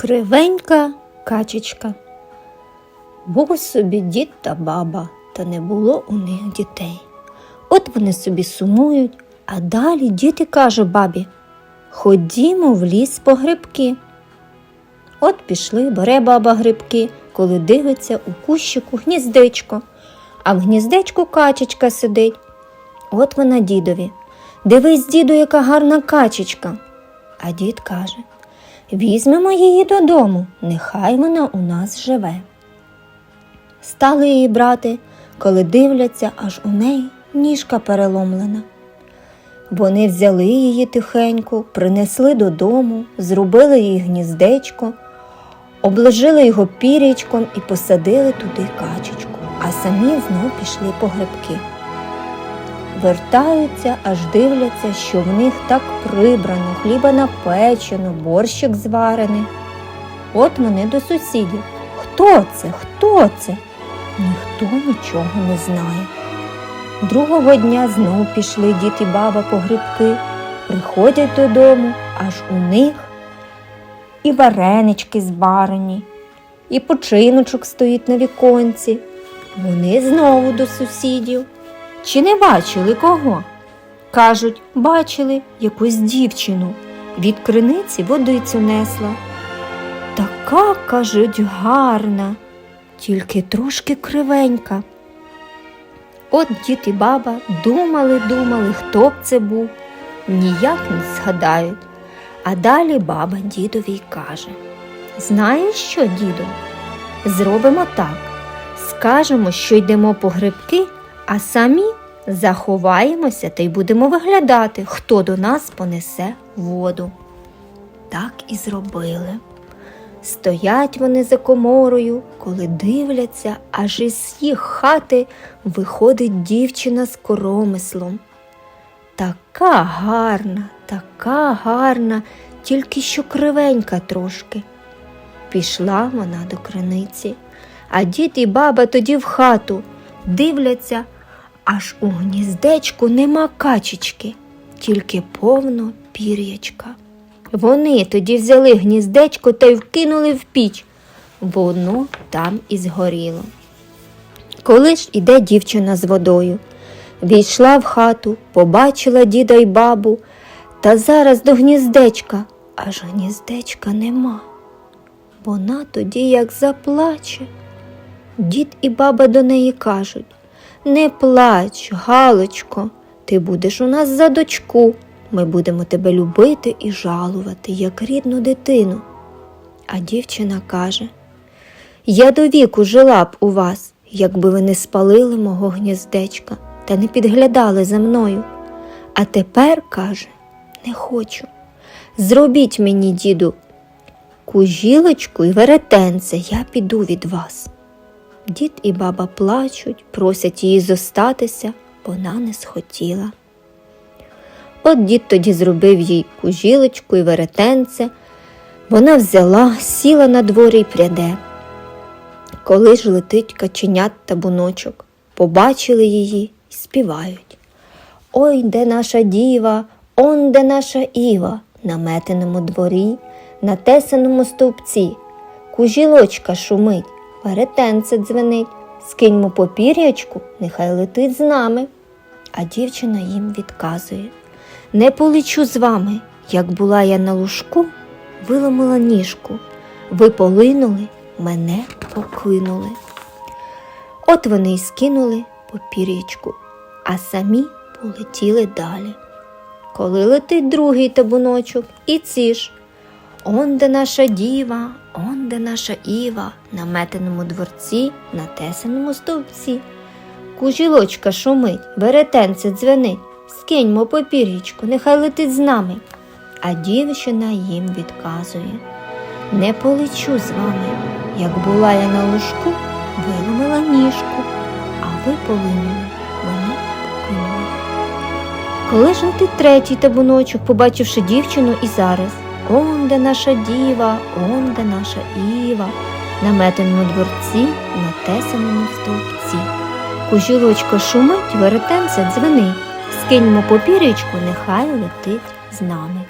Кривенька качечка. Був собі дід та баба, та не було у них дітей. От вони собі сумують, а далі дід і каже бабі Ходімо в ліс по грибки. От пішли, бере баба грибки, коли дивиться у кущику гніздечко, а в гніздечку качечка сидить. От вона дідові. Дивись, діду, яка гарна качечка. А дід каже Візьмемо її додому, нехай вона у нас живе. Стали її брати, коли дивляться, аж у неї ніжка переломлена. Вони взяли її тихенько, принесли додому, зробили їй гніздечко, обложили його пірячком і посадили туди качечку, а самі знов пішли по грибки. Вертаються, аж дивляться, що в них так прибрано, хліба напечено, борщик зварений. От вони до сусідів. Хто це? Хто це? Ніхто нічого не знає. Другого дня знов пішли дід і баба по грибки, приходять додому, аж у них і варенички зварені, і починочок стоїть на віконці. Вони знову до сусідів. Чи не бачили кого? Кажуть, бачили якусь дівчину. Від криниці водицю несла. Така, кажуть, гарна, тільки трошки кривенька. От дід і баба думали, думали, хто б це був, ніяк не згадають. А далі баба дідові й каже: Знаєш що, діду? Зробимо так. Скажемо, що йдемо по грибки, а самі заховаємося та й будемо виглядати, хто до нас понесе воду. Так і зробили. Стоять вони за коморою, коли дивляться, аж із їх хати виходить дівчина з коромислом. Така гарна, така гарна, тільки що кривенька трошки. Пішла вона до криниці, а дід і баба тоді в хату дивляться, аж у гніздечку нема качечки, тільки повно пір'ячка. Вони тоді взяли гніздечко та й вкинули в піч. Воно там і згоріло. Коли ж іде дівчина з водою, війшла в хату, побачила діда й бабу, та зараз до гніздечка, аж гніздечка нема. Вона тоді як заплаче. Дід і баба до неї кажуть Не плач, Галочко, ти будеш у нас за дочку. Ми будемо тебе любити і жалувати, як рідну дитину. А дівчина каже Я до віку жила б у вас, якби ви не спалили мого гніздечка та не підглядали за мною. А тепер, каже, не хочу. Зробіть мені, діду, кужілочку і веретенце, я піду від вас. Дід і баба плачуть, просять її зостатися, вона не схотіла. От дід тоді зробив їй кужілочку і веретенце. Вона взяла, сіла на дворі й пряде. Коли ж летить каченят та буночок, побачили її і співають. Ой, де наша діва, он де наша Іва, на метеному дворі, на тесаному стовпці, кужілочка шумить, веретенце дзвенить, скиньмо попір'ячку, нехай летить з нами. А дівчина їм відказує Не полечу з вами, як була я на лужку, виломила ніжку, ви полинули, мене покинули. От вони й скинули попір'ячку, а самі полетіли далі. Коли летить другий табуночок, і ці ж. Он де наша діва, он де наша Іва, на метеному дворці, на тесаному стовпці. Кужілочка шумить, веретенце дзвенить, скиньмо попір'ячку, нехай летить з нами. А дівчина їм відказує Не полечу з вами, як була я на ложку, виломила ніжку, а ви полинули, мене покинули. Коли ж третій табуночок, побачивши дівчину і зараз. Он де наша діва, он де наша Іва, на метеному дворці, на тесаному стовпці. Кужілочка шумить, веретенце дзвенить, скиньмо попірічку, нехай летить з нами.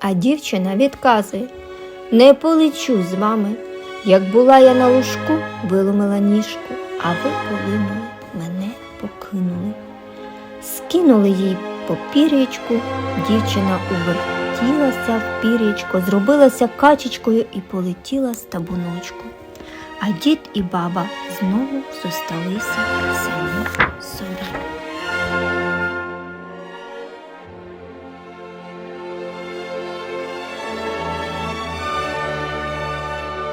А дівчина відказує Не полечу з вами. Як була я на лужку, виломила ніжку, а ви полинули, мене покинули. Скинули їй по пір'ячку, дівчина увертілася в пір'ячко, зробилася качечкою і полетіла з табуночку. А дід і баба знову зосталися самі.